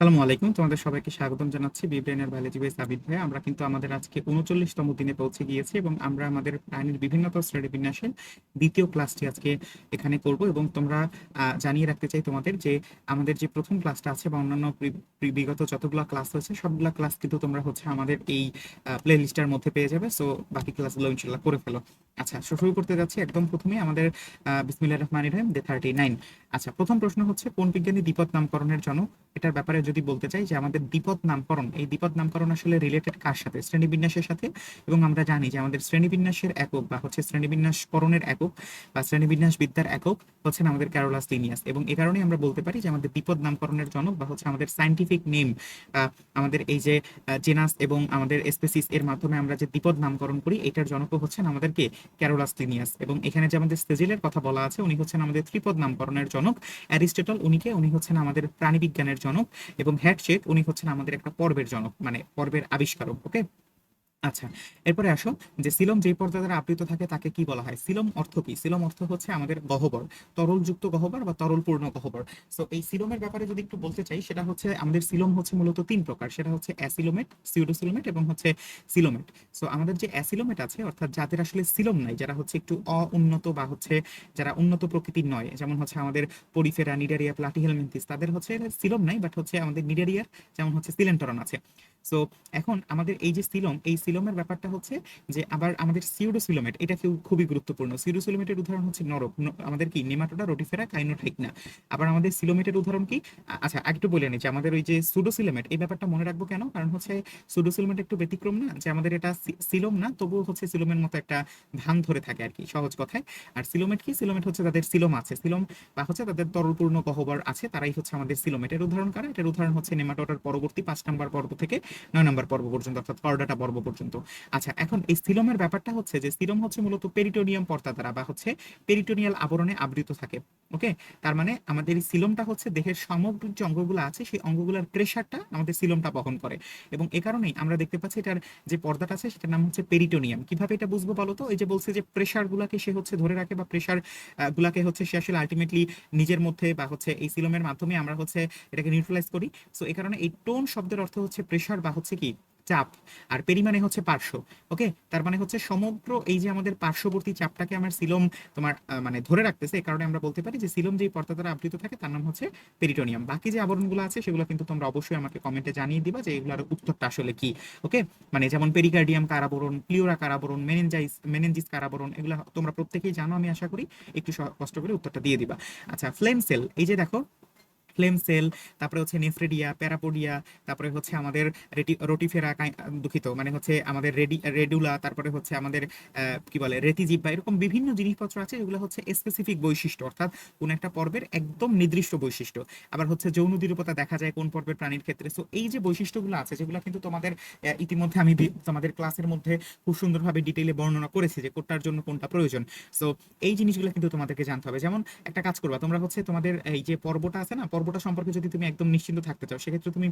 সালামু আলাইকুম। তোমাদের সবাইকে স্বাগতম জানাচ্ছি বিব্রেনের বায়োলজি বেস আবিদ ভাই আমরা কিন্তু আমাদের আজকে উনচল্লিশতম দিনে পৌঁছে গিয়েছি এবং আমরা আমাদের প্রাণীর বিভিন্নতর শ্রেণি বিন্যাসের দ্বিতীয় ক্লাসটি আজকে এখানে করব এবং তোমরা জানিয়ে রাখতে চাই তোমাদের যে আমাদের যে প্রথম ক্লাসটা আছে বা অন্যান্য বিগত যতগুলো ক্লাস হয়েছে সবগুলা ক্লাস কিন্তু তোমরা হচ্ছে আমাদের এই প্লে লিস্টের মধ্যে পেয়ে যাবে। সো, বাকি ক্লাসগুলো ইনশাল্লাহ করে ফেলো। আচ্ছা শুরু করতে যাচ্ছি একদম প্রথমে আমাদের বিসমিল্লাহ রহমান রহিম ডে থার্টি নাইন আচ্ছা প্রথম প্রশ্ন হচ্ছে, কোন বিজ্ঞানী দ্বিপদ নামকরণের জন্য এটার ব্যাপারে যদি বলতে চাই যে আমাদের দ্বিপদ নামকরণ, এই দ্বিপদ নামকরণ আসলে রিলেটেড কার সাথে? শ্রেণীবিন্যাসের সাথে? এবং আমরা জানি যে আমাদের শ্রেণীবিন্যাসের একক বা হচ্ছে শ্রেণীবিন্যাসকরণের একক বা শ্রেণীবিন্যাস বিদ্যার একক হচ্ছেন আমাদের ক্যারোলাস লিনিয়াস এবং এই কারণেই আমরা বলতে পারি যে আমাদের দ্বিপদ নামকরণের জনক বা হচ্ছে আমাদের সাইন্টিফিক নেম আমাদের এই যে জেনাস এবং আমাদের স্পেসিস এর মাধ্যমে আমরা যে দ্বিপদ নামকরণ করি, এটার জনক হচ্ছেন আমাদেরকে ক্যারোলাস লিনিয়াস এবং এখানে যে আমাদের সেজিলের কথা বলা আছে, উনি হচ্ছেন আমাদের ত্রিপদ নামকরণের জনক। অ্যারিস্টটল উনিকে, উনি হচ্ছেন আমাদের প্রাণীবিজ্ঞানের জনক এবং হ্যাডশেক উনি হচ্ছেন আমাদের একটা পর্বের জনক মানে পর্বের আবিষ্কারক ওকে আচ্ছা এরপরে আসো, যে সিলম যেই পর্দা দ্বারা আবৃত থাকে তাকে কি বলা হয়? সিলম অর্থ কি? সিলম অর্থ হচ্ছে আমাদের গহ্বর, তরলযুক্ত গহ্বর বা তরলপূর্ণ গহ্বর। সো এই সিলমের ব্যাপারে যদি একটু বলতে চাই, সেটা হচ্ছে আমাদের সিলম হচ্ছে মূলত তিন প্রকার, সেটা হচ্ছে অ্যাসিলোমেট, সিউডোসিলোমেট এবং হচ্ছে সিলোমেট। সো আমাদের যে অ্যাসিলোমেট আছে, অর্থাৎ যাদের আসলে সিলম নাই, যারা হচ্ছে একটু অউন্নত বা হচ্ছে যারা উন্নত প্রকৃতির নয়, যেমন হচ্ছে আমাদের পরিফেরা, নিডারিয়া প্লাটিহেলমিন্থিস তাদের হচ্ছে সিলম নাই বাট হচ্ছে আমাদের নিডারিয়ার যেমন হচ্ছে সিলেন্টরন আছে। সো এখন আমাদের এই যে সিলম, এই সিলমের ব্যাপারটা হচ্ছে যে আবার আমাদের সিউডোসিলোমেট এটা কেউ খুবই গুরুত্বপূর্ণ। সিউডোসিলোমেটের উদাহরণ হচ্ছে নরক। আমাদের কি নেমাটোডা, রোটিফেরা কাইনোঠাইকনা আবার আমাদের সিলোমেটের উদাহরণ কি? আচ্ছা একটু বলে নিচ্ছি আমাদের ওই যে সুডোসিলোমেট এই ব্যাপারটা মনে রাখব কেন? কারণ হচ্ছে সুডোসিলোমেট একটু ব্যতিক্রম না, যে আমাদের এটা সিলোম না, তবুও হচ্ছে সিলোমের মতো একটা ধান ধরে থাকে আর কি, সহজ কথায়। আর সিলোমেট কি? সিলোমেট হচ্ছে তাদের সিলোম আছে। সিলোম বা হচ্ছে তাদের তরলপূর্ণ গহ্বর আছে, তারাই হচ্ছে আমাদের সিলোমেটের উদাহরণ কারা? এটার উদাহরণ হচ্ছে নেমাটোডার পরবর্তী পাঁচ নম্বর পর্ব থেকে নয় নম্বর পর্ব পর্যন্ত, অর্থাৎ করডাটা পর্ব পর্যন্ত। আচ্ছা এখন এই সিলোমের ব্যাপারটা হচ্ছে যে সিলোম হচ্ছে মূলত পেরিটোনিয়াম পর্দা দ্বারা বা হচ্ছে পেরিটোনিয়াল আবরণে আবৃত থাকে, ওকে? তার মানে আমাদের এই সিলোমটা হচ্ছে দেহের সামগ্রিক যে অঙ্গগুলো আছে, সেই অঙ্গগুলোর প্রেশারটা আমাদের সিলোমটা বহন করে। এবং এ কারণেই আমরা দেখতে পাচ্ছি এটার যে পর্দাটা আছে, সেটার নাম হচ্ছে পেরিটোনিয়াম। কীভাবে এটা বুঝব বলো তো? এই যে বলছে যে প্রেশার গুলাকে সে হচ্ছে ধরে রাখে বা প্রেশার গুলাকে হচ্ছে সে আসলে আলটিমেটলি নিজের মধ্যে বা হচ্ছে এই সিলোমের মাধ্যমে আমরা হচ্ছে এটাকে নিউট্রালাইজ করি। সো এই কারণে এই টোন শব্দের অর্থ হচ্ছে প্রেশার বা হচ্ছে কি? চাপ। আর পেরি মানে হচ্ছে পার্শ্ব, ওকে? তার মানে হচ্ছে সমগ্র এই যে আমাদের পার্শ্ববর্তী চাপটাকে আমার সিলোম তোমার মানে ধরে রাখতেছে, এই কারণে আমরা বলতে পারি যে সিলোম যেই পর্দা দ্বারা আবৃত থাকে তার নাম হচ্ছে পেরিটোনিয়াম। বাকি যে আবরণগুলো আছে সেগুলো কিন্তু তোমরা অবশ্যই আমাকে কমেন্টে জানিয়ে দিবা যে এগুলোর উত্তরটা আসলে কি, ওকে? মানে যেমন পেরিকার্ডিয়াম কারাবরণ প্লিওরা কারাবরণ মেনেনজাইস, মেনেনজিস কারাবরণ এগুলো তোমরা প্রত্যেকেই জানো আমি আশা করি, একটু কষ্ট করে উত্তরটা দিয়ে দিবা। আচ্ছা ফ্লেম সেল, এই যে দেখো ফ্লেম সেল, তারপরে হচ্ছে নেফ্রেডিয়া, প্যারাপোডিয়া, তারপরে হচ্ছে আমাদের রেটি, রোটিফেরা দুঃখিত মানে হচ্ছে আমাদের রেডি, রেডুলা, তারপরে হচ্ছে আমাদের কি বলে রেতিজিব বা এরকম বিভিন্ন জিনিসপত্র আছে যেগুলো হচ্ছে স্পেসিফিক বৈশিষ্ট্য, অর্থাৎ কোন একটা পর্বের একদম নির্দিষ্ট বৈশিষ্ট্য। আবার হচ্ছে যৌন দৃঢ়তা দেখা যায় কোন পর্বের প্রাণীর ক্ষেত্রে। সো এই যে বৈশিষ্ট্যগুলো আছে, যেগুলো কিন্তু তোমাদের ইতিমধ্যে আমি তোমাদের ক্লাসের মধ্যে খুব সুন্দরভাবে ডিটেইলে বর্ণনা করেছি যে কোনটার জন্য কোনটা প্রয়োজন। সো এই জিনিসগুলো কিন্তু তোমাদেরকে জানতে হবে। যেমন একটা কাজ করবা, তোমরা হচ্ছে তোমাদের, এই যে পর্বটা আছে না পর্বটা সম্পর্কে যদি তুমি একদম নিশ্চিন্ত থাকতে চাও, সেক্ষেত্রে তুমি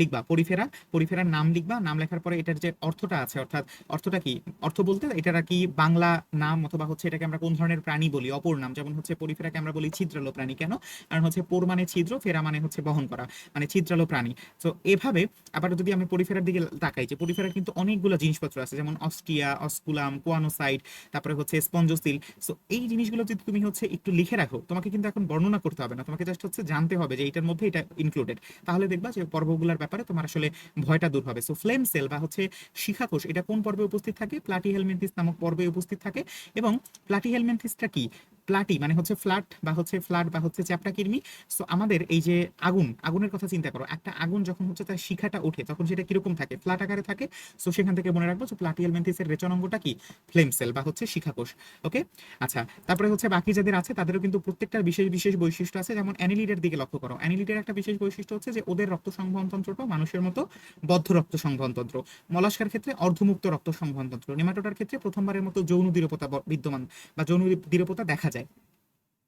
লিখবা, পরিফেরা, পরিফেরার নাম লিখবা, নাম লেখার পরে এটার যে অর্থটা আছে, অর্থাৎ অর্থটা কি? অর্থ বলতে এটার কি বাংলা নাম অথবা হচ্ছে এটাকে আমরা কোন ধরনের প্রাণী বলি? অপর নাম, যেমন হচ্ছে পরিফেরাকে আমরা বলি ছিদ্রালো প্রাণী। কেন? কারণ হচ্ছে পোর মানে ছিদ্র, ফেরা মানে হচ্ছে বহন করা মানে ছিদ্রালো প্রাণী। তো এভাবে আবার যদি আমি পরিফেরার দিকে তাকাই যে পরিফেরার কিন্তু অনেকগুলো জিনিসপত্র আছে, যেমন অস্টিয়া, অস্কুলাম, কোয়ানোসাইট, তারপরে হচ্ছে স্পঞ্জোসিল সো এই জিনিসগুলো যদি তুমি হচ্ছে একটু লিখে রাখো, তোমাকে কিন্তু এখন বর্ণনা করতে হবে না, তোমাকে জাস্ট হচ্ছে জানতে হবে যে এটার মধ্যে এটা ইনক্লুডেড তাহলে দেখবা যে পর্বগুলোর ব্যাপারে তোমার আসলে ভয়টা দূর হবে। সো ফ্লেম সেল বা হচ্ছে শিখাকোষ, এটা কোন পর্বে উপস্থিত থাকে? প্লাটি হেলমেন্থিস নামক পর্বে উপস্থিত থাকে। এবং প্লাটি হেলমেন্থিসটা কি? প্লাটি মানে হচ্ছে ফ্ল্যাট বা হচ্ছে ফ্ল্যাট বা হচ্ছে চ্যাপটা কিরমি। সো আমাদের এই যে আগুন, আগুনের কথা চিন্তা করো। একটা আগুন যখন হচ্ছে তার শিখাটা ওঠে, তখন সেটা কীরকম থাকে? ফ্ল্যাট আকারে থাকে। সো সেখান থেকে মনে রাখব যে প্লাটিয়াল মেন্থিসের রেচন অঙ্গটা কি? ফ্লেম সেল বা হচ্ছে শিখাকোষ। ওকে আচ্ছা তারপরে হচ্ছে বাকি যাদের আছে, তাদেরও কিন্তু প্রত্যেকটার বিশেষ বিশেষ বৈশিষ্ট্য আছে। যেমন অ্যানিলিডের দিকে লক্ষ্য করো। অ্যানিলিডের একটা বিশেষ বৈশিষ্ট্য হচ্ছে যে ওদের রক্ত সংবহন তন্ত্রটা মানুষের মতো বদ্ধ রক্ত সংবহন তন্ত্র মলাস্কার ক্ষেত্রে অর্ধমুক্ত রক্ত সংবহন তন্ত্র নেমাটোটার ক্ষেত্রে প্রথমবারের মতো যৌন দৃঢ়তা বিদ্যমান বা যৌন দৃঢ়তা দেখা যায়। watching.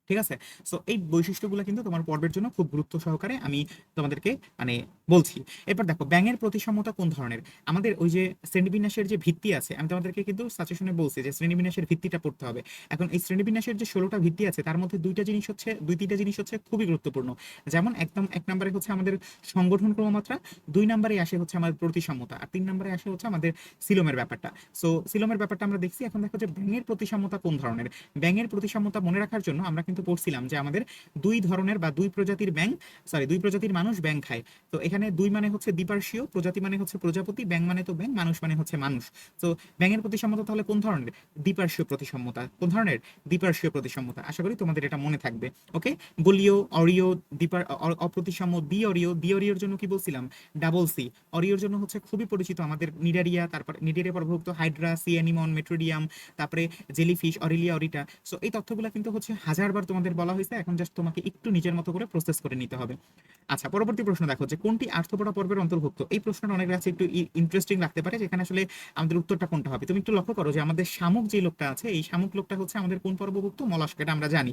ঠিক আছে? সো এই বৈশিষ্ট্যগুলো কিন্তু তোমার পর্বের জন্য খুব গুরুত্ব সহকারে আমি তোমাদেরকে মানে বলছি। এরপর দেখো, ব্যাঙের প্রতিসাম্যতা কোন ধরনের? আমাদের ওই যে শ্রেণীবিন্যাসের যে ভিত্তি আছে, আমি তোমাদেরকে কিন্তু সাজেশনে বলছি যে শ্রেণীবিন্যাসের ভিত্তিটা পড়তে হবে। এখন এই শ্রেণীবিন্যাসের যে ষোলোটা ভিত্তি আছে, তার মধ্যে দুইটা জিনিস হচ্ছে, দুই তিনটা জিনিস হচ্ছে খুবই গুরুত্বপূর্ণ। যেমন একদম এক নম্বরে হচ্ছে আমাদের সংগঠন ক্রমমাত্রা, দুই নম্বরে আসে হচ্ছে আমাদের প্রতিসাম্যতা, আর তিন নম্বরে আসে হচ্ছে আমাদের সিলোমের ব্যাপারটা। সো সিলোমের ব্যাপারটা আমরা দেখছি, এখন দেখো যে ব্যাঙের প্রতিসাম্যতা কোন ধরনের? ব্যাঙের প্রতিসাম্যতা মনে রাখার জন্য আমরা কিন্তু পড়ছিলাম যে আমাদের দুই ধরনের বা দুই প্রজাতির ব্যাং সরি দুই প্রজাতির মানুষ ব্যাং খায়। তো এখানে দুই মানে হচ্ছে দ্বিপার্শ্বীয়, প্রজাতি মানে হচ্ছে প্রজাপতি ব্যাং মানে তো ব্যাং মানুষ মানে হচ্ছে মানুষ। তো ব্যাঙের প্রতিসাম্যতা তাহলে কোন ধরনের? দ্বিপার্শ্বীয় প্রতিসাম্যতা কোন ধরনের? দ্বিপার্শ্বীয় প্রতিসাম্যতা আশা করি তোমাদের এটা মনে থাকবে। ওকে? গোলীয় অরিও দ্বিপার অপ্রতিসাম্য দ্বি অরিও দ্বি অরিওর জন্য কি বলছিলাম? Double C. অরিওর জন্য হচ্ছে খুবই পরিচিত আমাদের নিডারিয়া, তারপর নিডারিয়া প্রভুক্ত, হাইড্রা সি অ্যানিমন মেট্রোডিয়াম, তারপরে জেলিফিশ, অরিলিয়া, অরিটা। সো এই তথ্যগুলো কিন্তু হচ্ছে হাজারবার তোমাদের বলা হয়েছে, এখন জাস্ট তোমাকে একটু নিজের মতো করে প্রসেস করে নিতে হবে। আচ্ছা পরবর্তী প্রশ্ন দেখো যে কোনটি আর্থপড়া পর্বের অন্তর্ভুক্ত? এই প্রশ্নটা অনেক কাছে একটু ইন্টারেস্টিং লাগতে পারে, যেখানে আসলে আমাদের উত্তরটা কোনটা হবে? তুমি একটু লক্ষ্য করো যে আমাদের শামুক যে লোকটা আছে, এই শামুক লোকটা হচ্ছে আমাদের কোন পর্বভুক্ত? মলস্ক, এটা আমরা জানি।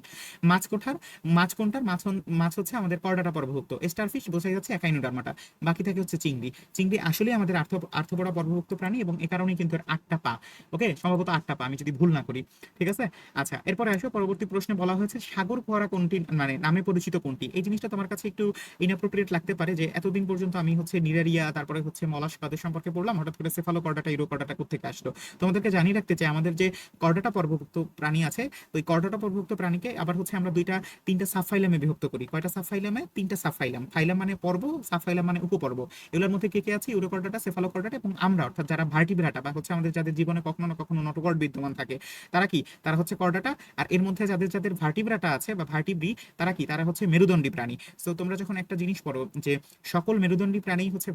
মাছ কোঠার, মাছ কোনটার? মাছ মাছ হচ্ছে আমাদের করডাটা পর্বভুক্ত। স্টারফিশ বোঝাই যাচ্ছে একাইনোডার্মাটা বাকি থাকে হচ্ছে চিংড়ি। চিংড়ি আসলে আমাদের আর্থ আর্থপড়া পর্বভুক্ত প্রাণী এবং এ কারণেই কিন্তু এর আটটা পা, ওকে? সম্ভবত আটটা পা, আমি যদি ভুল না করি, ঠিক আছে? আচ্ছা এরপরে আসো, পরবর্তী প্রশ্নে বলা হয়েছে সাগর ফোয়ারা কোনটি মানে নামে পরিচিত কোনটি? এই জিনিসটা তোমার কাছে একটু ইনঅ্যাপ্রোপ্রিয়েট লাগতে পারে যে এতদিন পর্যন্ত আমি হচ্ছে নিরারিয়া, তারপরে হচ্ছে মলাস কাদের সম্পর্কে পড়লাম হঠাৎ করে সেফালো কর্ডাটা ইউরো কর্ডাটা কোথেকে আসলো? তোমাদেরকে জানিয়ে রাখতে চাই, আমাদের যে কর্ডাটা পর্বভুক্ত প্রাণী আছে এই কর্ডাটা পর্বভুক্ত প্রাণীকে আবার হচ্ছে আমরা দুইটা, তিনটা সাবফাইলামে বিভক্ত করি। কয়টা সাবফাইলামে তিনটা সাবফাইলাম ফাইলাম মানে পর্ব সাবফাইলাম মানে উপপর্ব। এগুলোর মধ্যে কে কে আছে? ইউরোকর্ডাটা সেফালোকর্ডাটা এবং আমরা, অর্থাৎ যারা ভার্টিব্রাটা বা হচ্ছে আমাদের যাদের জীবনে কখনো না কখনো নটকর্ড বিদ্যমান থাকে, তারা কি? তারা হচ্ছে কর্ডাটা আর এর মধ্যে যাদের যাদের ভার্টিব্রাটা আছে বা ভার্টিব্রি তারা কি? তারা হচ্ছে মেরুদণ্ডী প্রাণী। সো তোমরা যখন একটা জিনিস পড়ো যে সকল মেরুদণ্ডী প্রাণী হচ্ছে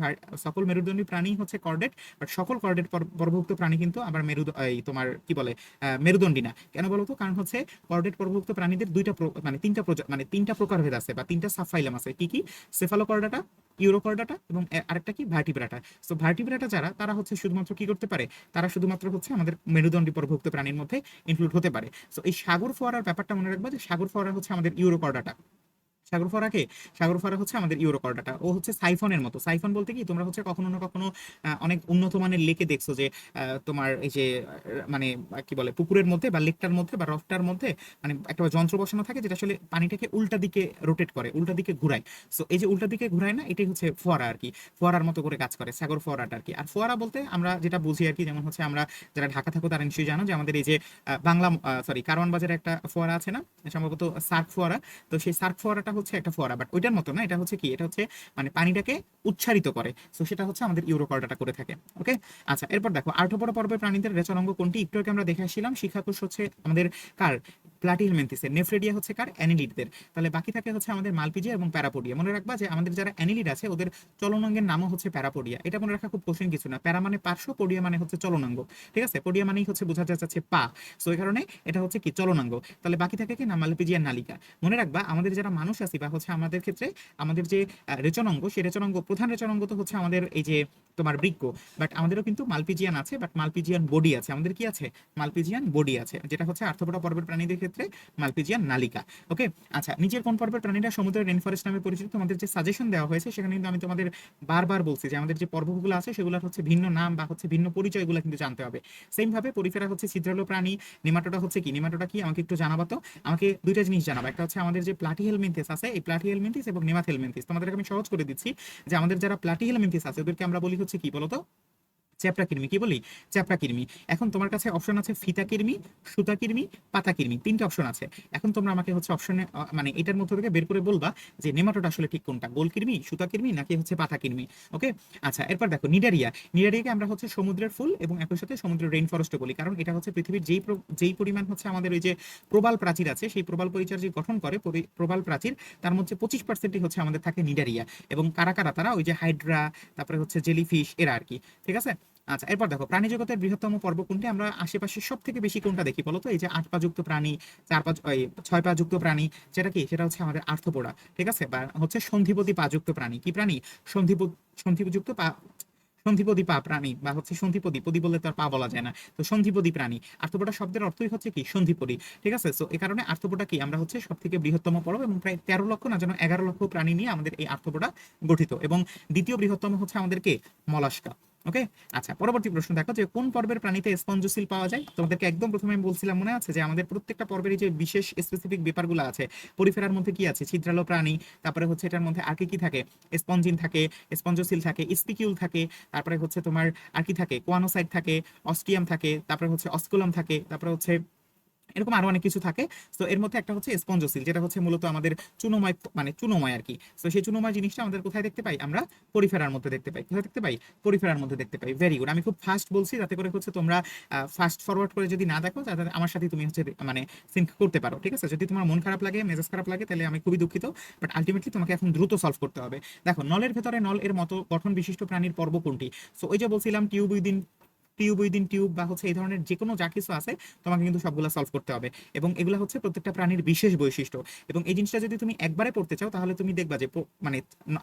সকল মেরুদণ্ডী প্রাণী হচ্ছে কর্ডেট বাট সকল কর্ডেট পর্বভুক্ত প্রাণী কিন্তু আবার মেরুদ এই তোমার কি বলে মেরুদণ্ডী না। কেন বলো তো? কারণ হচ্ছে কর্ডেট পর্বভুক্ত প্রাণীদের দুইটা মানে তিনটা মানে তিনটা প্রকারভেদ আছে বা তিনটা সাবফাইলাম আছে। কি কি? সেফালো সেফালোকর্ডাটা ইউরোকর্ডাটা এবং আরেকটা কি ভার্টিব্রাটা। সো ভার্টিব্রাটা যারা, তারা হচ্ছে শুধুমাত্র কি করতে পারে? তারা শুধুমাত্র হচ্ছে আমাদের মেরুদণ্ডী পরভুক্ত প্রাণীর মধ্যে ইনক্লুড হতে পারে। সো এই সাগর ফোয়ারার ব্যাপারটা মনে রাখবা যে সাগর ফোয়ারা হচ্ছে আমাদের ইউরোকর্ডাটা সাগর ফোয়ারাকে সাগর ফোয়ারা হচ্ছে আমাদের ইউরোকর্ডাটা ও হচ্ছে সাইফনের মতো। সাইফন বলতে কি? তোমরা হচ্ছে কখনো না কখনো অনেক উন্নত মানের লেকে দেখছ যে তোমার এই যে মানে কি বলে, পুকুরের মধ্যে বা লেকটার মধ্যে বা রফটার মধ্যে মানে একটা যন্ত্র বসানো থাকে যেটা আসলে পানিটাকে উল্টা দিকে রোটেট করে, উল্টা দিকে ঘুরায়। সো এই যে উল্টা দিকে ঘুরায় না, এটাই হচ্ছে ফোয়ারা আর কি। ফোয়ারার মতো করে কাজ করে, সাগর ফোয়ারাটা আর কি। আর ফোয়ারা বলতে আমরা যেটা বুঝি আর কি, যেমন হচ্ছে আমরা যারা ঢাকা থাকো তারা নিশ্চয়ই জানো যে আমাদের এই যে বাংলা সরি কারওয়ান বাজারে একটা ফোয়ারা আছে না? সম্ভবত সার্ক ফোয়ারা। তো সেই সার্ক ফোয়ারাটা হচ্ছে একটা ফোয়ারা বাট ওইটার মতো না, এটা হচ্ছে কি, এটা হচ্ছে মানে পানিটাকে উচ্ছারিত করে। সো সেটা হচ্ছে আমাদের ইউরোকর্ডাটা করে থাকে ওকে আচ্ছা এরপর দেখো আর্থপর পর্বের প্রাণীদের রেচনাঙ্গ কোনটি? একটু আগে আমরা দেখে আসছিলাম, শিক্ষাকোষ হচ্ছে আমাদের কার? প্লাটিহেলমেন্থিসের, নেফ্রেডিয়া হচ্ছে কার? অ্যানিলিডদের তাহলে বাকি থাকে হচ্ছে আমাদের মালপিজিয়া এবং প্যারাপোডিয়া। মনে রাখবা যে আমাদের যারা অ্যানিলিড আছে, ওদের চলনাঙ্গের নামও হচ্ছে প্যারাপোডিয়া। এটা মনে রাখা খুব কঠিন কিছু না। প্যারা মানে পার্শ্ব, পোডিয়া মানে হচ্ছে চলনাঙ্গ। ঠিক আছে? পোডিয়া মানেই হচ্ছে বোঝা যাচ্ছে পা। সো এই কারণে এটা হচ্ছে কি? চলনাঙ্গ। তাহলে বাকি থাকে কি? না, মালপিজিয়ার নালিকা। মনে রাখবা, আমাদের যারা মানুষ আছি বা হচ্ছে আমাদের ক্ষেত্রে, আমাদের যে রেচনাঙ্গ সেই রেচনাঙ্গ, প্রধান রেচনাঙ্গ তো হচ্ছে আমাদের এই যে, তোমার বৃক্ক। বাট আমাদেরও কিন্তু মালপিজিয়ান আছে, বাট মালপিজিয়ান বডি আছে। আমাদের কি আছে? মালপিজিয়ান বডি আছে, যেটা হচ্ছে আর্থপোডা পর্বের প্রাণীদের ক্ষেত্রে মালপিজিয়ান নালিকা। ওকে আচ্ছা নিচের কোন পর্বের প্রাণীরা সমুদ্রের রেন ফরেস্ট নামে পরিচিত? তোমাদের যে সাজেশন দেওয়া হয়েছে, সেখানে কিন্তু আমি তোমাদের বারবার বলছি যে আমাদের যে পর্বগুলো আছে, সেগুলোর হচ্ছে ভিন্ন নাম বা হচ্ছে ভিন্ন পরিচয়গুলো কিন্তু জানতে হবে। সেম ভাবে পরিফেরা হচ্ছে ছিদ্রালো প্রাণী নেমাটোটা হচ্ছে কি? নেমাটোটা কি? আমাকে একটু জানাবা তো? আমাকে দুইটা জিনিস জানাবা। একটা হচ্ছে আমাদের যে প্লাটি প্লাটিহেলমিন্থিস আছে, এই প্লাটি প্লাটিহেলমিন্থিস এবং নেমাথেলমিন্থিস তোমাদেরকে আমি সহজ করে দিচ্ছি যে আমাদের যারা প্লাটি প্লাটিহেলমিন্থিস আছে, ওদেরকে আমরা বলি হচ্ছে কি বলতো? চ্যাপটা কিরমি কি বলি? চ্যাপটা কিরমি এখন তোমার কাছে অপশন আছে ফিতা কিরমি সুতা কিরমি পাতা কিরমি তিনটে অপশন আছে। এখন তোমরা আমাকে হচ্ছে অপশনে মানে এটার মধ্যে থেকে বের করে বলবা যে নেমাটোটা আসলে ঠিক কোনটা? গোল কিরমি সুতা কিরমি নাকি হচ্ছে পাতা কিরমি ওকে আচ্ছা এরপর দেখো, নিডারিয়া। নিডারিয়াকে আমরা হচ্ছে সমুদ্রের ফুল এবং একই সাথে সমুদ্রের রেইন ফরেস্টও বলি, কারণ এটা হচ্ছে পৃথিবীর যেই যেই পরিমাণ হচ্ছে আমাদের ওই যে প্রবাল প্রাচীর আছে, সেই প্রবাল পরিচয় যে গঠন করে প্রবাল প্রাচীর, তার মধ্যে পঁচিশ পার্সেন্টই হচ্ছে আমাদের থাকে নিডারিয়া। এবং কারা কারা? তারা ওই যে হাইড্রা, তারপরে হচ্ছে জেলিফিশ, এরা আর কি। ঠিক আছে? আচ্ছা এরপর দেখো, প্রাণী জগতের বৃহত্তম পর্ব কোনটি? আমরা আশেপাশে সব থেকে বেশি কোনটা দেখি বলো তো এই যে আট পা যুক্ত প্রাণী, চার পা ছয় পা যুক্ত প্রাণী, যেটা কি? সেটা হচ্ছে আমাদের আর্থপোড়া, ঠিক আছে? বা হচ্ছে সন্ধিপতি পা যুক্ত প্রাণী। কি প্রাণী? সন্ধিপ, সন্ধিযুক্ত পা সন্ধিপদী পা প্রাণী, বা হচ্ছে সন্ধিপদী পদী বললে তো আর পা বলা যায় না। তো সন্ধিপদী প্রাণী, আর্থপোডা শব্দের অর্থই হচ্ছে কি? সন্ধিপদী ঠিক আছে? তো এই কারণে আর্থপোডা কি? আমরা হচ্ছে সব থেকে বৃহত্তম পর্ব এবং প্রায় তেরো লক্ষ না যেন এগারো লক্ষ প্রাণী নিয়ে আমাদের এই আর্থপোডা গঠিত। এবং দ্বিতীয় বৃহত্তম হচ্ছে আমাদেরকে মলাস্কা। ওকে? আচ্ছা পরবর্তী প্রশ্ন দেখো যে কোন পর্বের প্রাণীতে স্পঞ্জসিল পাওয়া যায়? তোমাদেরকে একদম প্রথমে আমি বলছিলাম মনে আছে যে আমাদের প্রত্যেকটা পর্বের যে বিশেষ স্পেসিফিক ব্যাপারগুলো আছে, পরিফেরার মধ্যে কি আছে? ছিদ্রালো প্রাণী, তারপরে হচ্ছে এটার মধ্যে আর কি কি থাকে? স্পঞ্জিন থাকে স্পঞ্জসিল থাকে স্পিকিউল থাকে, তারপরে হচ্ছে তোমার আর কি থাকে? কোয়ানোসাইট থাকে অস্টিয়াম থাকে, তারপরে হচ্ছে অস্কুলাম থাকে, তারপরে হচ্ছে এরকম আরও অনেক কিছু থাকে। তো এর মধ্যে একটা হচ্ছে স্পঞ্জসিল যেটা হচ্ছে মূলত আমাদের চুনোময় মানে চুনোময় আর কি। তো সেই চুনোময় জিনিসটা আমাদের কোথায় দেখতে পাই? আমরা পরিফেরার মধ্যে দেখতে পাই। কোথায় দেখতে পাই? পরিফেরার মধ্যে দেখতে পাই। ভেরি গুড আমি খুব ফাস্ট বলছি, যাতে করে হচ্ছে তোমরা ফাস্ট ফরওয়ার্ড করে যদি না দেখো যাতে আমার সাথে তুমি হচ্ছে মানে সিঙ্ক করতে পারো, ঠিক আছে? যদি তোমার মন খারাপ লাগে, মেজাজ খারাপ লাগে, তাহলে আমি খুবই দুঃখিত। বাট আলটিমেটলি তোমাকে এখন দ্রুত সলভ করতে হবে। দেখো, নলের ভেতরে নল এর মতো গঠন বিশিষ্ট প্রাণীর পর্ব কোনটি? সো ওই যে বলছিলাম tube within tube within tube বা হচ্ছে এই ধরনের যে কোনো যা কিছু আছে, তোমাকে কিন্তু সবগুলো সলভ করতে হবে। এবং এগুলো হচ্ছে প্রত্যেকটা প্রাণীর বিশেষ বৈশিষ্ট্য। এবং এই জিনিসটা যদি তুমি একবারে পড়তে চাও, তাহলে তুমি দেখবা যে মানে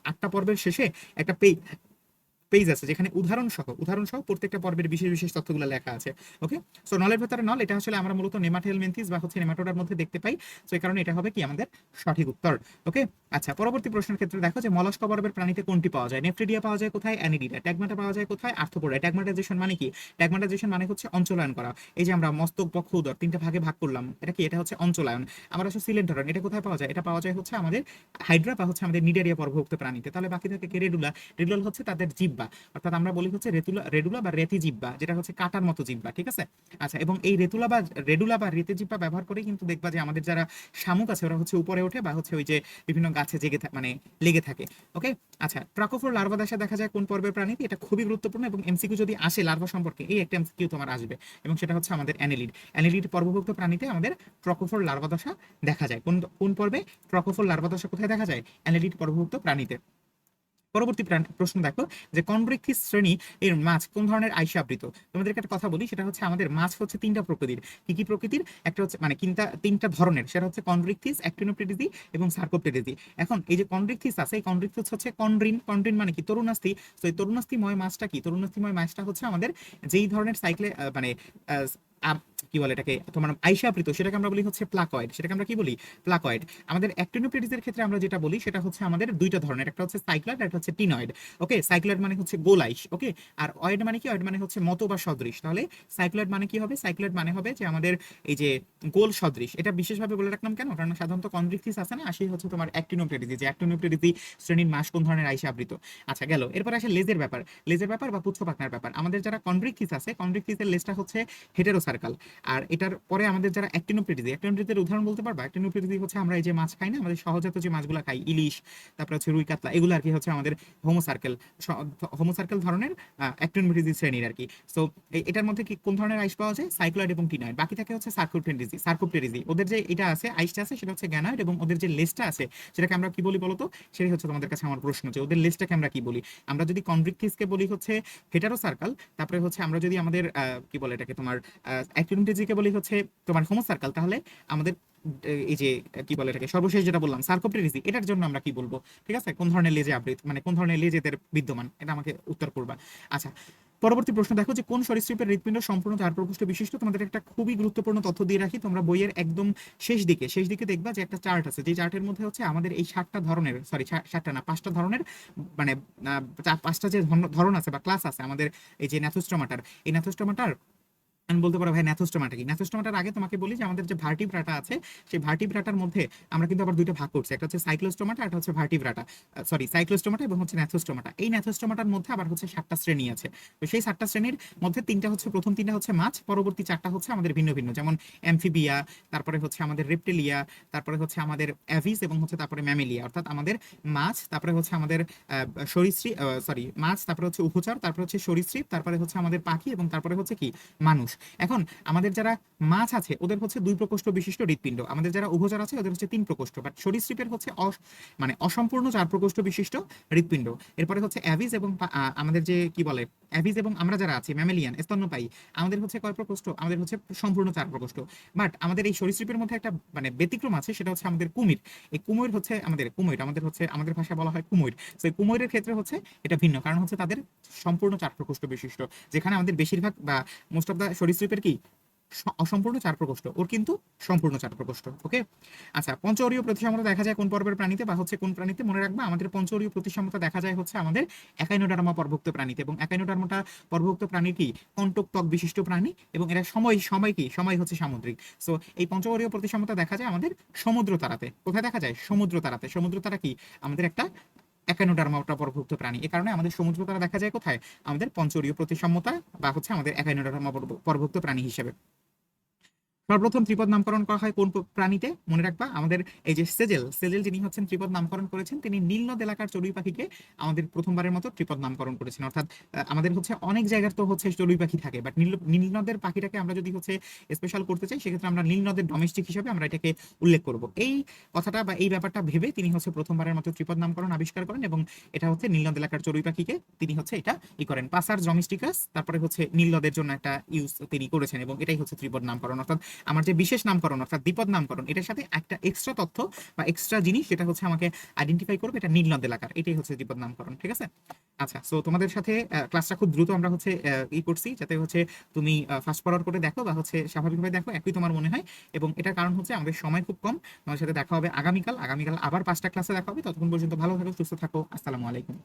আটটা পর্বের শেষে একটা পেজ পেজ আছে যেখানে উদাহরণ সহ উদাহরণ সহ প্রত্যেকটা পর্বের বিশেষ বিশেষ তথ্যগুলো লেখা আছে ওকে সো নলের ভেতরে নল এটা আসলে আমরা মূলত নেমাটেলমেন্থিস বা হচ্ছে নেমাটোডার মধ্যে দেখতে পাই। সো এই কারণে এটা হবে কি আমাদের সঠিক উত্তর ওকে আচ্ছা পরবর্তী প্রশ্নের ক্ষেত্রে দেখো যে মলস্ক পর্বের প্রাণীতে কোনটি পাওয়া যায়? নেফ্রিডিয়া পাওয়া যায় কোথায়? অ্যানিডিডা ট্যাগমাটা পাওয়া যায় কোথায়? আর্থোপোডা ট্যাগমাটাইজেশন মানে কি? ট্যাগমাটাইজেশন মানে হচ্ছে অঞ্চলায়ন করা। এই যে আমরা মস্তক পক্ষ উদর তিনটা ভাগে ভাগ করলাম, এটা কি? এটা হচ্ছে অঞ্চলায়ন। আমরা হচ্ছে সিলেন্টারন এটা কোথায় পাওয়া যায়? এটা পাওয়া যায় হচ্ছে আমাদের হাইড্রা বা হচ্ছে আমাদের নিডারিয়া পর্বভুক্ত প্রাণীতে। তাহলে বাকি থাকে রেডুলা রেডুলাল হচ্ছে তাদের জিব্বা। অর্থাৎ আমরা বলি হচ্ছে রেতুলা, রেডুলা বা রেতি জিব্বা, যেটা হচ্ছে কাটার মতো জিব্বা, ঠিক আছে? আচ্ছা এবং এই রেতুলা বা রেডুলা বা রেতি জিব্বা ব্যবহার করে কিন্তু দেখবা যে আমাদের যারা শামুক আছে, ওরা হচ্ছে উপরে ওঠে বা হচ্ছে ওই যে বিভিন্ন গাছে জেগে মানে লেগে থাকে, ওকে? আচ্ছা ট্রাকোফোর লার্ভা দশা দেখা যায় কোন পর্বের প্রাণীতে? এটা খুবই গুরুত্বপূর্ণ এবং এমসিকিউ যদি আসে লার্ভা সম্পর্কে, এই একটা এমসিকিউ তোমার আসবে, এবং সেটা হচ্ছে আমাদের অ্যানিলিড। অ্যানিলিড পর্বভুক্ত প্রাণীতে আমাদের ট্রকোফোর লার্ভা দশা দেখা যায়। কোন কোন পর্বে? ট্রকোফোর লার্ভা দশা কোথায় দেখা যায়? অ্যানিলিড পর্বভুক্ত প্রাণীতে। পরবর্তী প্রশ্ন দেখো যে কনব্রিক্থিস শ্রেণি এর মাছ কোন ধরনের আইসে আবৃত? তোমাদেরকে একটা কথা বলি, সেটা হচ্ছে আমাদের মাছ হচ্ছে তিনটা প্রকৃতির। কি কি প্রকৃতির? একটা হচ্ছে মানে তিনটা তিনটা ধরনের। সেটা হচ্ছে কনব্রিক্থিস অ্যাক্টিনোপ্টেডিজি এবং সার্কোপ্টেডিজি এখন এই যে কনব্রিক্থিস আছে, এই কনব্রিক্থিস হচ্ছে কনড্রিন কনড্রিন মানে কি? তরুণাস্থি। তো এই তরুণাস্থিময় মাছটা কি? তরুণাস্থিময় মাছটা হচ্ছে আমাদের যেই ধরনের সাইকেলে মানে কি বলে এটাকে? তোমার আইসাবৃত সেটাকে আমরা বলি হচ্ছে প্লাকয়েড। সেটাকে আমরা কি বলি? প্লাকয়েড। আমাদের অ্যাক্টিনোপ্টেডিজের ক্ষেত্রে আমরা যেটা বলি, সেটা হচ্ছে আমাদের দুইটা ধরনের। একটা হচ্ছে সাইক্লয়েড একটা হচ্ছে টিনয়েড। ওকে? সাইক্লয়েড মানে হচ্ছে গোল আইস ওকে? আর অয়েড মানে কি? অয়েড মানে হচ্ছে মতো বা সদৃশ। তাহলে সাইক্লয়েড মানে কি হবে? সাইক্লয়েড মানে হবে যে আমাদের এই যে গোল সদৃশ। এটা বিশেষভাবে বলে রাখলাম কেন? কারণ সাধারণত কনড্রিক্টিস আছে না? আসে হচ্ছে তোমার অ্যাক্টিনোপ্টেডিজি যে অ্যাক্টিনোপ্টেডিজি শ্রেণির মাস কোন ধরনের? আইসে আবৃত আচ্ছা গেল। এরপর আসে লেজের ব্যাপার। লেজের ব্যাপার বা পুচ্ছ পাখনার ব্যাপার। আমাদের যারা কনড্রিক্টিস আছে কনড্রিক্টিসের লেজটা হচ্ছে হেটেরো সার্কাল আর এটার পরে আমাদের যারা অ্যাক্টিনোপ্টেডিজি অ্যাক্টিনোপ্টেডিজের উদাহরণ বলতে পারবা? অ্যাক্টিনোপ্টেডিজি হচ্ছে আমরা এই যে মাছ খাই না, আমাদের সহজাত যে মাছগুলো খাই, ইলিশ, তারপরে হচ্ছে রুই কাতলা, এগুলো আর কি হচ্ছে আমাদের হোমো সার্কেল হোমো সার্কেল ধরনের অ্যাক্টিনোপ্টেডিজি শ্রেণির আর কি সো এটার মধ্যে কি কোন ধরনের আইস পাওয়া যায়? সাইক্লয়েড এবং টিনয়েড বাকি থাকে হচ্ছে সার্কোপ্টেডিজি সার্কোপ্টেডিজি ওদের যে এটা আছে আইসটা আছে, সেটা হচ্ছে গ্যানয়েড এবং ওদের যে লেজটা আছে, সেটাকে আমরা কি বলি বলতো? সেটাই হচ্ছে তোমাদের কাছে আমার প্রশ্ন যে ওদের লেজটাকে আমরা কি বলি? আমরা যদি কনভ্রিক্টিসকে বলি হচ্ছে হেটারো সার্কেল তারপরে হচ্ছে আমরা যদি আমাদের কি বলে এটাকে তোমার অ্যাক্টিভিটিজিকে বলি হচ্ছে তোমার হোমো সার্কেল তাহলে আমাদের এই যে, কি বলে এটাকে, সর্বশেষ যেটা বললাম সার্কোপ্টেরিজি এটার জন্য আমরা কি বলব? ঠিক আছে? কোন ধরনের লেজে আবৃত মানে কোন ধরনের লেজ এদের বিদ্যমান? এটা আমাকে উত্তর করবা। আচ্ছা পরবর্তী প্রশ্ন, দেখো যে কোন সরীসৃপের হৃৎপিণ্ড সম্পূর্ণ চার প্রকোষ্ঠ বিশিষ্ট? তোমাদের একটা খুবই গুরুত্বপূর্ণ তথ্য দিয়ে রাখি, তোমরা বইয়ের একদম শেষ দিকে শেষ দিকে দেখবা যে একটা চার্ট আছে, যে চার্টের মধ্যে হচ্ছে আমাদের এই সাতটা ধরনের সরি সাতটা না, পাঁচটা ধরনের মানে পাঁচটা যে ধরন- ধরন আছে বা ক্লাস আছে আমাদের এই যে ন্যাথোস্টোমাটার এই ন্যাথোস্টোমাটার আমি বলতে পারো ভাই ন্যাথোস্টোমাটা কি? ন্যাথোস্টোমাটার আগে তোমাকে বলি যে আমাদের যে ভার্টিব্রাটা আছে, সেই ভার্টিব্রাটার মধ্যে আমরা কিন্তু আবার দুইটা ভাগ করছি। একটা হচ্ছে সাইক্লোস্টোমাটা, একটা হচ্ছে ভার্টিব্রাটা সরি সাইক্লোস্টোমাটা এবং হচ্ছে ন্যাথোস্টোমাটা। এই ন্যাথোস্টোমাটার মধ্যে আবার হচ্ছে সাতটা শ্রেণি আছে। তো সেই সাতটা শ্রেণির মধ্যে তিনটা হচ্ছে, প্রথম তিনটা হচ্ছে মাছ, পরবর্তী চারটা হচ্ছে আমাদের ভিন্ন ভিন্ন, যেমন অ্যামফিবিয়া, তারপরে হচ্ছে আমাদের রেপটেলিয়া, তারপরে হচ্ছে আমাদের অ্যাভিস এবং হচ্ছে তারপরে ম্যামেলিয়া। অর্থাৎ আমাদের মাছ, তারপরে হচ্ছে আমাদের সরীসৃপ সরি মাছ, তারপরে হচ্ছে উভচর তারপরে হচ্ছে সরীসৃপ, তারপরে হচ্ছে আমাদের পাখি এবং তারপরে হচ্ছে কি? মানুষ। এখন আমাদের যারা মাছ আছে, ওদের হচ্ছে দুই প্রকোষ্ঠ বিশিষ্ট হৃৎপিণ্ড। আমাদের যারা উভচর আছে, ওদের হচ্ছে তিন প্রকোষ্ঠ। বাট সরীসৃপের হচ্ছে মানে অসম্পূর্ণ চার প্রকোষ্ঠ বিশিষ্ট হৃৎপিণ্ড। এরপরে হচ্ছে অ্যাভিস এবং আমাদের যে কি বলে? অ্যাভিস এবং আমরা যারা আছি, ম্যামেলিয়ান, স্তন্যপায়ী, আমাদের হচ্ছে কয় প্রকোষ্ঠ? আমাদের হচ্ছে সম্পূর্ণ চার প্রকোষ্ঠ। বাট আমাদের এই সরীসৃপের মধ্যে একটা মানে ব্যতিক্রম আছে, সেটা হচ্ছে আমাদের কুমির। এই কুমির হচ্ছে আমাদের, কুমির, আমাদের হচ্ছে, আমাদের ভাষায় বলা হয় কুমির। তো এই কুমিরের ক্ষেত্রে হচ্ছে এটা ভিন্ন, কারণ হচ্ছে তাদের সম্পূর্ণ চার প্রকোষ্ঠ বিশিষ্ট, যেখানে আমাদের বেশিরভাগ বা মোস্ট অফ দ্য সরীসৃপের কি? অসম্পূর্ণ চার প্রকোষ্ঠ ওর কিন্তু সম্পূর্ণ চার প্রকোষ্ঠ ওকে? আচ্ছা পঞ্চরীয় প্রতিসাম্যতা দেখা যায় কোন পর্বের প্রাণীতে বা হচ্ছে কোন প্রাণীতে? মনে রাখবা, আমাদের পঞ্চরীয় প্রতিসাম্যতা দেখা যায় হচ্ছে আমাদের একাইনোডার্মা পর্বক্ত প্রাণীতে। এবং একাইনোডার্মাটা পর্বক্ত প্রাণী কি? কণ্টক ত্বক বিশিষ্ট প্রাণী এবং এরা সময় সময় কি? সময় হচ্ছে সামুদ্রিক। সো এই পঞ্চবরীয় প্রতিসাম্যতা দেখা যায় আমাদের সমুদ্র তারাতে। কোথায় দেখা যায়? সমুদ্র তারাতে। সমুদ্র তারা কি? আমাদের একটা একাইনোডার্মাটা পর্বভুক্ত প্রাণী। এ কারণে আমাদের সমুদ্র তারা দেখা যায় কোথায়? আমাদের পঞ্চরীয় প্রতিসাম্যতা বা হচ্ছে আমাদের একাইনোডার্মা পর্বভুক্ত প্রাণী হিসেবে। সর্বপ্রথম ত্রিপদ নামকরণ করা হয় কোন প্রাণীতে? মনে রাখবা, আমাদের এই যে সেজেল সেজেল যিনি হচ্ছেন, ত্রিপদ নামকরণ করেছেন, তিনি নীলনদ এলাকার চড়ুই পাখিকে আমাদের প্রথমবারের মতো ত্রিপদ নামকরণ করেছেন। অর্থাৎ আমাদের হচ্ছে অনেক জায়গার তো হচ্ছে চড়ুই পাখি থাকে বাট নীল নীলনদের পাখিটাকে আমরা যদি হচ্ছে স্পেশাল করতে চাই, সেক্ষেত্রে আমরা নীলনদের ডোমেস্টিক হিসেবে আমরা এটাকে উল্লেখ করব। এই কথাটা বা এই ব্যাপারটা ভেবে তিনি হচ্ছে প্রথমবারের মতো ত্রিপদ নামকরণ আবিষ্কার করেন এবং এটা হচ্ছে নীলনদ এলাকার চড়ুই পাখিকে তিনি হচ্ছে এটা ই করেন। পাসার জমিস্টিকাস তারপরে হচ্ছে নীলনদের জন্য একটা ইউজ তিনি করেছেন এবং এটাই হচ্ছে ত্রিপদ নামকরণ। অর্থাৎ আমার যে বিশেষ নামকরণ, অর্থাৎ দ্বিপদ নামকরণ, এটার সাথে একটা এক্সট্রা তথ্য বা এক্সট্রা জিনিস যেটা হচ্ছে আমাকে আইডেন্টিফাই করবে, এটা নীলনদ এলাকার, এটাই হচ্ছে দ্বিপদ নামকরণ, ঠিক আছে? আচ্ছা সো তোমাদের সাথে ক্লাসটা খুব দ্রুত আমরা হচ্ছে ই করছি, যাতে হচ্ছে তুমি ফাস্ট ফরওয়ার্ড করে দেখো বা হচ্ছে স্বাভাবিকভাবে দেখো, একই তোমার মনে হয়, এবং এটার কারণ হচ্ছে আমাদের সময় খুব কম তোমার সাথে দেখা হবে আগামীকাল আগামীকাল আবার পাঁচটা ক্লাসে দেখা হবে, ততক্ষণ পর্যন্ত ভালো থাকো, সুস্থ থাকো, আসসালামু আলাইকুম।